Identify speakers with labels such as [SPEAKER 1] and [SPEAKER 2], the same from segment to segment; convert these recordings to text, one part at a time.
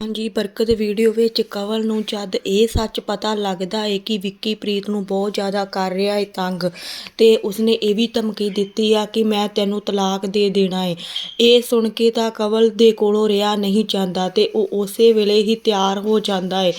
[SPEAKER 1] ਹਾਂਜੀ ਬਰਕਤ ਵੀਡੀਓ ਵਿੱਚ ਕਵਲ ਨੂੰ ਜਦ ਇਹ ਸੱਚ ਪਤਾ ਲੱਗਦਾ ਹੈ ਕਿ ਵਿੱਕੀ ਪ੍ਰੀਤ ਨੂੰ ਬਹੁਤ ਜ਼ਿਆਦਾ ਕਰ ਰਿਹਾ ਹੈ ਤੰਗ, ਤੇ ਉਸਨੇ ਇਹ ਵੀ ਧਮਕੀ ਦਿੱਤੀ ਆ ਕਿ ਮੈਂ ਤੈਨੂੰ ਤਲਾਕ ਦੇ ਦੇਣਾ ਹੈ ਇਹ ਸੁਣ ਕੇ ਤਾਂ ਕਵਲ ਦੇ ਕੋਲੋਂ ਰਿਹਾ ਨਹੀਂ ਜਾਂਦਾ ਤੇ ਉਹ ਉਸੇ ਵੇਲੇ ਹੀ ਤਿਆਰ ਹੋ ਜਾਂਦਾ ਹੈ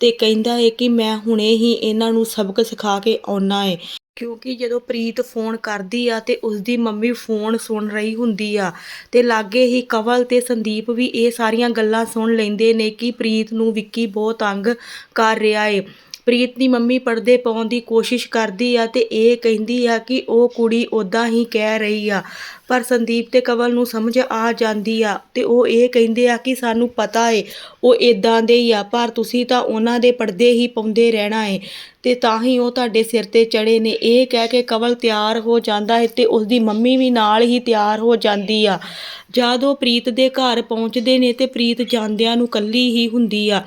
[SPEAKER 1] ਤੇ ਕਹਿੰਦਾ ਹੈ ਕਿ ਮੈਂ ਹੁਣੇ ਹੀ ਇਹਨਾਂ ਨੂੰ ਸਬਕ ਸਿਖਾ ਕੇ ਆਉਣਾ ਹੈ ਕਿਉਂਕਿ ਜਦੋਂ ਪ੍ਰੀਤ ਫੋਨ ਕਰਦੀ ਆ ਤੇ ਉਸਦੀ ਮੰਮੀ ਫੋਨ ਸੁਣ ਰਹੀ ਹੁੰਦੀ ਆ, ਤੇ ਲਾਗੇ ਹੀ ਕਵਲ ਤੇ ਸੰਦੀਪ ਵੀ ਇਹ ਸਾਰੀਆਂ ਗੱਲਾਂ ਸੁਣ ਲੈਂਦੇ ਨੇ ਕਿ ਪ੍ਰੀਤ ਨੂੰ ਵਿੱਕੀ ਬਹੁਤ ਤੰਗ ਕਰ ਰਿਹਾ ਏ। ਪ੍ਰੀਤ ਦੀ ਮੰਮੀ ਪਰਦੇ ਪਾਉਣ ਦੀ ਕੋਸ਼ਿਸ਼ ਕਰਦੀ ਆ ਤੇ ਇਹ ਕਹਿੰਦੀ ਆ ਕਿ ਉਹ ਕੁੜੀ ਉਦਾਂ ਹੀ ਕਹਿ ਰਹੀ ਆ। ਪਰ ਸੰਦੀਪ ਤੇ ਕਵਲ ਨੂੰ ਸਮਝ ਆ ਜਾਂਦੀ ਆ ਤੇ ਉਹ ਇਹ ਕਹਿੰਦੇ ਆ ਕਿ ਸਾਨੂੰ ਪਤਾ ਏ, ਉਹ ਇਦਾਂ ਦੇ ਹੀ ਆ, ਪਰ ਤੁਸੀਂ ਤਾਂ ਉਹਨਾਂ ਦੇ ਪਰਦੇ ਹੀ ਪਾਉਂਦੇ ਰਹਿਣਾ ਏ ਤੇ ਤਾਂ ਹੀ ਉਹ ਤੁਹਾਡੇ ਸਿਰ ਤੇ ਚੜੇ ਨੇ। ਇਹ ਕਹਿ ਕੇ ਕਵਲ ਤਿਆਰ ਹੋ ਜਾਂਦਾ ਹੈ ਤੇ ਉਸਦੀ ਮੰਮੀ ਵੀ ਨਾਲ ਹੀ ਤਿਆਰ ਹੋ ਜਾਂਦੀ ਆ। ਜਦ ਉਹ ਪ੍ਰੀਤ ਦੇ ਘਰ ਪਹੁੰਚਦੇ ਨੇ ਤੇ ਪ੍ਰੀਤ ਜਾਂਦਿਆਂ ਨੂੰ ਕੱਲੀ ਹੀ ਹੁੰਦੀ ਆ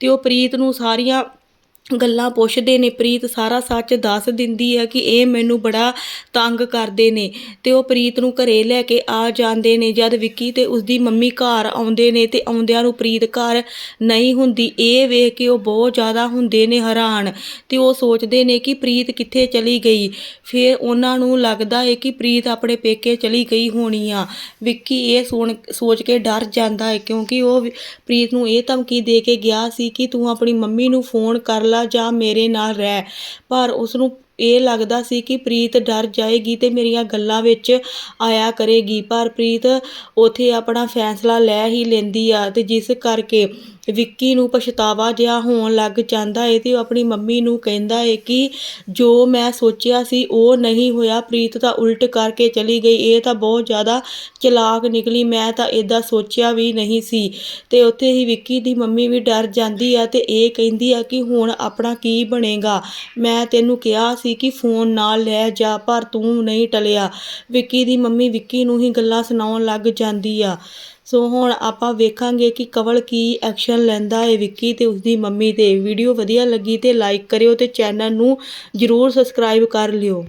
[SPEAKER 1] ਤੇ ਉਹ ਪ੍ਰੀਤ ਨੂੰ ਸਾਰੀਆਂ ਗੱਲਾਂ ਪੁੱਛਦੇ ਨੇ, ਪ੍ਰੀਤ ਸਾਰਾ ਸੱਚ ਦੱਸ ਦਿੰਦੀ ਹੈ ਕਿ ਇਹ ਮੈਨੂੰ ਬੜਾ ਤੰਗ ਕਰਦੇ ਨੇ ਤੇ ਉਹ ਪ੍ਰੀਤ ਨੂੰ ਘਰੇ ਲੈ ਕੇ ਆ ਜਾਂਦੇ ਨੇ, ਜਦ ਵਿੱਕੀ ਤੇ ਉਸਦੀ ਮੰਮੀ ਘਰ ਆਉਂਦੇ ਨੇ ਤੇ ਆਉਂਦਿਆਂ ਨੂੰ ਪ੍ਰੀਤ ਘਰ ਨਹੀਂ ਹੁੰਦੀ, ਇਹ ਵੇਖ ਕੇ ਉਹ ਬਹੁਤ ਜ਼ਿਆਦਾ ਹੁੰਦੇ ਨੇ ਹੈਰਾਨ ਤੇ ਉਹ ਸੋਚਦੇ ਨੇ ਕਿ ਪ੍ਰੀਤ ਕਿੱਥੇ ਚਲੀ ਗਈ। ਫਿਰ ਉਹਨਾਂ ਨੂੰ ਲੱਗਦਾ ਹੈ ਕਿ ਪ੍ਰੀਤ ਆਪਣੇ ਪੇਕੇ ਚਲੀ ਗਈ ਹੋਣੀ ਆ। ਵਿੱਕੀ ਇਹ ਸੁਣ, ਸੋਚ ਕੇ ਡਰ ਜਾਂਦਾ ਹੈ ਕਿਉਂਕਿ ਉਹ ਪ੍ਰੀਤ ਨੂੰ ਇਹ ਧਮਕੀ ਦੇ ਕੇ ਗਿਆ ਸੀ ਕਿ ਤੂੰ ਆਪਣੀ ਮੰਮੀ ਨੂੰ ਫੋਨ ਕਰ ਲਾ ਜਾਂ, ਮੇਰੇ ਨਾਲ ਰਹਿ। ਪਰ ਉਸ ਨੂੰ ਇਹ ਲੱਗਦਾ ਸੀ ਕਿ ਪ੍ਰੀਤ ਡਰ ਜਾਏਗੀ ਤੇ ਮੇਰੀਆਂ ਗੱਲਾਂ ਵਿੱਚ ਆਇਆ ਕਰੇਗੀ। ਪਰ ਪ੍ਰੀਤ ਉਥੇ ਆਪਣਾ ਫੈਸਲਾ ਲੈ ਹੀ ਲੈਂਦੀ ਆ ਤੇ ਜਿਸ ਕਰਕੇ ਵਿੱਕੀ ਨੂੰ ਪਛਤਾਵਾ ਜਿਹਾ ਹੋਣ ਲੱਗ ਜਾਂਦਾ ਏ ਤੇ ਉਹ ਆਪਣੀ ਮੰਮੀ ਨੂੰ ਕਹਿੰਦਾ ਏ ਕਿ ਜੋ ਮੈਂ ਸੋਚਿਆ ਸੀ ਉਹ ਨਹੀਂ ਹੋਇਆ, ਪ੍ਰੀਤ ਤਾਂ ਉਲਟ ਕਰਕੇ ਚਲੀ ਗਈ। ਇਹ ਤਾਂ ਬਹੁਤ ਜ਼ਿਆਦਾ ਚਲਾਕ ਨਿਕਲੀ, ਮੈਂ ਤਾਂ ਇਦਾਂ ਸੋਚਿਆ ਵੀ ਨਹੀਂ ਸੀ। ਤੇ ਉੱਥੇ ਹੀ ਵਿੱਕੀ ਦੀ ਮੰਮੀ ਵੀ ਡਰ ਜਾਂਦੀ ਆ ਤੇ ਇਹ ਕਹਿੰਦੀ ਆ ਕਿ ਹੁਣ ਆਪਣਾ ਕੀ ਬਣੇਗਾ। ਮੈਂ ਤੈਨੂੰ ਕਿਹਾ ਸੀ ਕਿ ਫੋਨ ਨਾਲ ਲੈ ਜਾ, ਪਰ ਤੂੰ ਨਹੀਂ ਟਲਿਆ। ਵਿੱਕੀ ਦੀ ਮੰਮੀ ਵਿੱਕੀ ਨੂੰ ਹੀ ਗੱਲਾਂ ਸੁਣਾਉਣ ਲੱਗ ਜਾਂਦੀ ਆ। ਸੋ ਹੁਣ ਆਪਾਂ ਵੇਖਾਂਗੇ ਕਿ ਕਵਲ ਕੀ ਐਕਸ਼ਨ ਲੈਂਦਾ ਹੈ ਵਿੱਕੀ ਤੇ ਉਸਦੀ ਮੰਮੀ ਤੇ। ਵੀਡੀਓ ਵਧੀਆ ਲੱਗੀ ਤੇ ਲਾਈਕ ਕਰਿਓ ਤੇ ਚੈਨਲ ਨੂੰ ਜਰੂਰ ਸਬਸਕ੍ਰਾਈਬ ਕਰ ਲਿਓ।